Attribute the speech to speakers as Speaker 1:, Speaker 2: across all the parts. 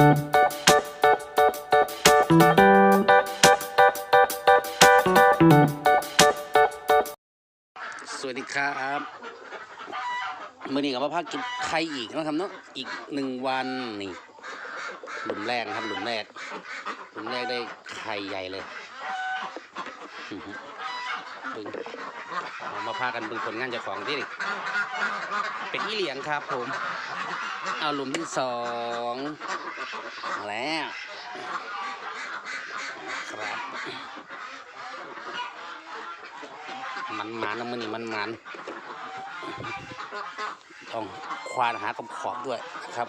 Speaker 1: สวัสดีครับเมื่อนี้กับมาพักกินไข่อีกนะครับเนาะอีกหนึ่งวันนี่หลุมแรกนะครับหลุมแรกหลุมแรกได้ไข่ใหญ่เลยบึงมาพากันบึงผลงานเจ้าของที่ดิเป็นอีเหลียงครับผม เอาหลุมที่สองแล้วครับมันมันนะมันนี่มันมันต้องควานหาขอบขอบด้วยครับ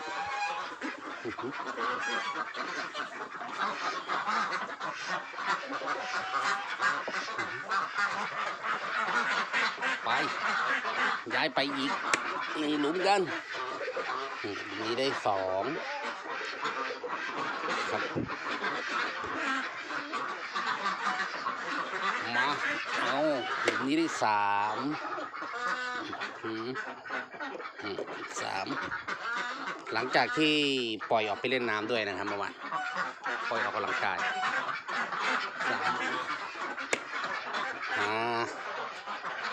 Speaker 1: ไปย้ายไปอีกนี่หลุมกัน นี่นี้ได้สองครับมาเอาหลุมนี้ได้สามสามหลังจากที่ปล่อยออกไปเล่นน้ำด้วยนะครับเมื่อวานปล่อยออกกำลังกายสามอ่า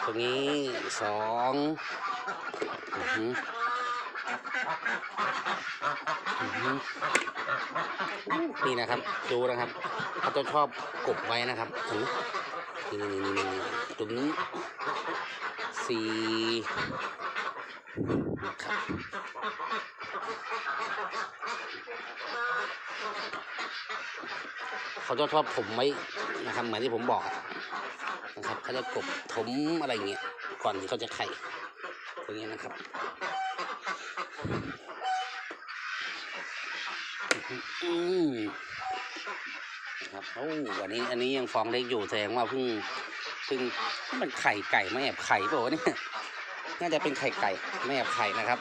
Speaker 1: ตรงนี้สอง นี่นะครับดูนะครับเขาจะชอบกบไว้นะครับถึงนี่นี่นี่นี่ตรงนี้สี่นะครับเขาจะชอบถมไว้นะครับ เหมือนที่ผมบอกนะครับเขาจะกบถมอะไรเงี้ยก่อนที่เขาจะไข่ตรงนี้นะครับ อืมนะครับโอ้วันนี้อันนี้ยังฟองเล็กอยู่แสดงว่าเพิ่งพึ่งมันไข่ไก่ไม่แอบไข่เปล่าวะเนี่ยน่าจะเป็นไข่ไก่ไม่แอบไข่นะครับ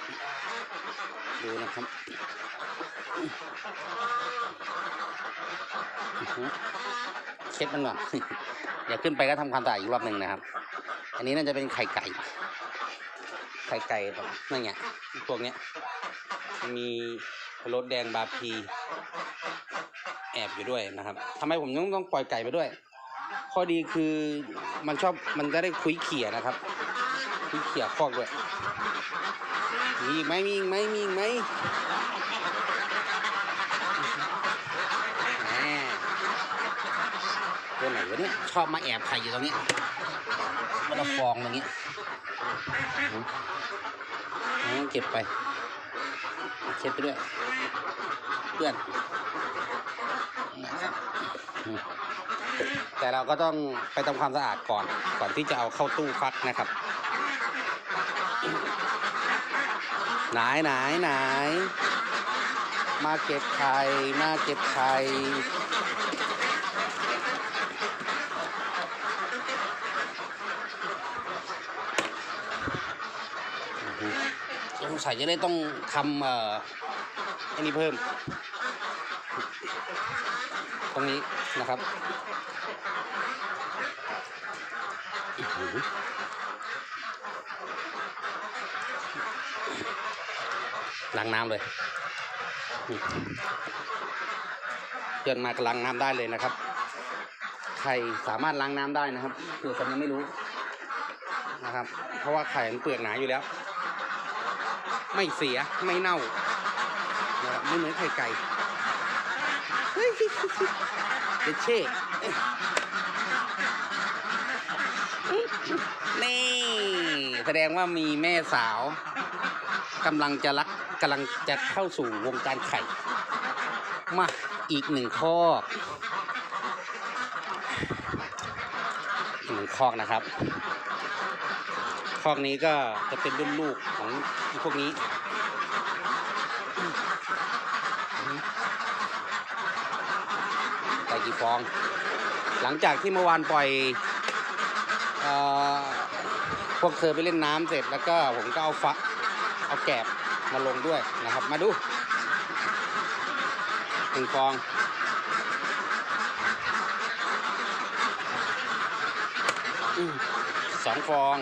Speaker 1: ดูนะครับ เช็ดมันก่อนเดี๋ยวขึ้นไปก็ทำความสะอาดอีกรอบหนึ่งนะครับ อันนี้น่าจะเป็นไข่ไก่ ไข่ไก่แบบนั่นไงพวกเนี้ย มีรสแดงบาพี แอบอยู่ด้วยนะครับทำไมผมต้องต้องปล่อยไก่ไปด้วย ข้อดีคือมันชอบมันจะได้คุยเขี่ยนะครับ คุยเขี่ยคอกด้วยมีไหมมีอีกไหมมีอีกไหมแหม ตัวไหนวะเนี่ยชอบมาแอบไข่อยู่ตรงนี้มันฟองตรงนี้เก็บไป เช็ดไปด้วยเพื่อนแต่เราก็ต้องไปทำความสะอาดก่อนก่อนที่จะเอาเข้าตู้ฟักนะครับไหนไหนไหนมาเก็บไข่มาเก็บไข่อื้อหือส งสัยจะได้ต้องทำเอ่ออันนี้เพิ่ม ตรงนี้นะครับล้างน้ำเลยเกินมากล้างน้ำได้เลยนะครับ ไข่สามารถล้างน้ำได้นะครับเผื่อคนยังไม่รู้นะครับ เพราะว่าไข่มันเปลือกหนาอยู่แล้ว ไม่เสียไม่เน่านะครับไม่เหมือนไข่ไก่เฮ้ยเดชเช่นี่ แสดงว่ามีแม่สาวกำลังจะรักกำลังจะเข้าสู่วงการไข่ มา อีกหนึ่งคอกอีกหนึ่งคอกนะครับ อกนี้ก็จะเป็นรุ่นลูกของพวกนี้ไก่กี่ฟอง หลังจากที่เมื่อวานปล่อยอพวกเธอไปเล่นน้ำเสร็จแล้วก็ผมก็เอาฟักเอาแกบมาลงด้วยนะครับ มาดูหนึ่งฟองอสองฟอง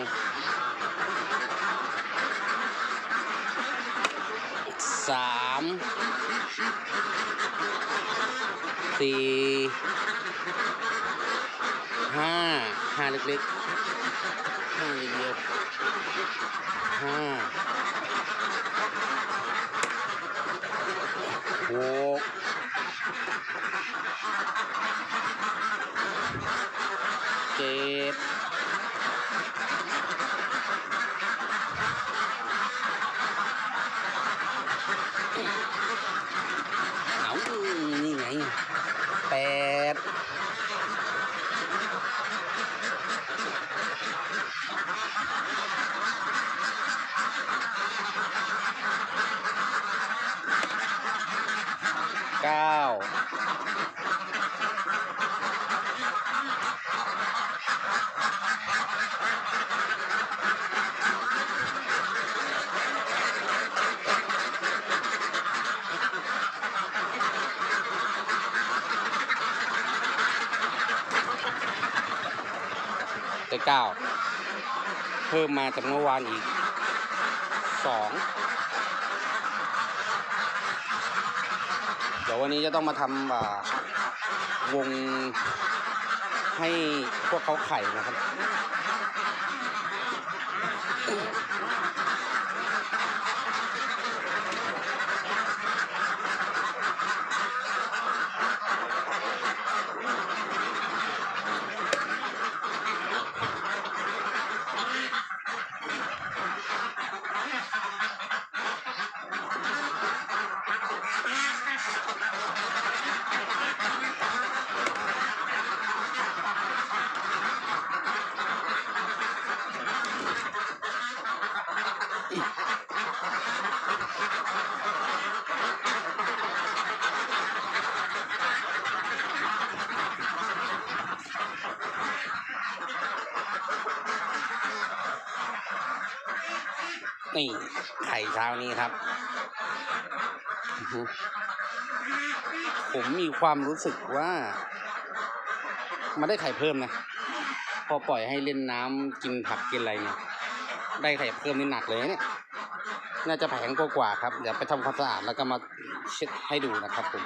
Speaker 1: สามสี่ห้าห้าเล็กๆห้าเดียวห้าโอ้เจ็ดเอานี่ไงแปด เก้าได้เก้าเพิ่มมาจากเมื่อวานอีกสอง เดี๋ยววันนี้จะต้องมาทำวงให้พวกเขาไข่นะครับ นี่ไข่เช้านี้ครับ ผมมีความรู้สึกว่ามันได้ไข่เพิ่มนะ พอปล่อยให้เล่นน้ำกินผักกินอะไรเนี่ย ได้ไข่เพิ่มนี่หนักเลยเนี่ย น่าจะแพงกว่าๆครับ เดี๋ยวไปทำความสะอาดแล้วก็มาเช็ดให้ดูนะครับผม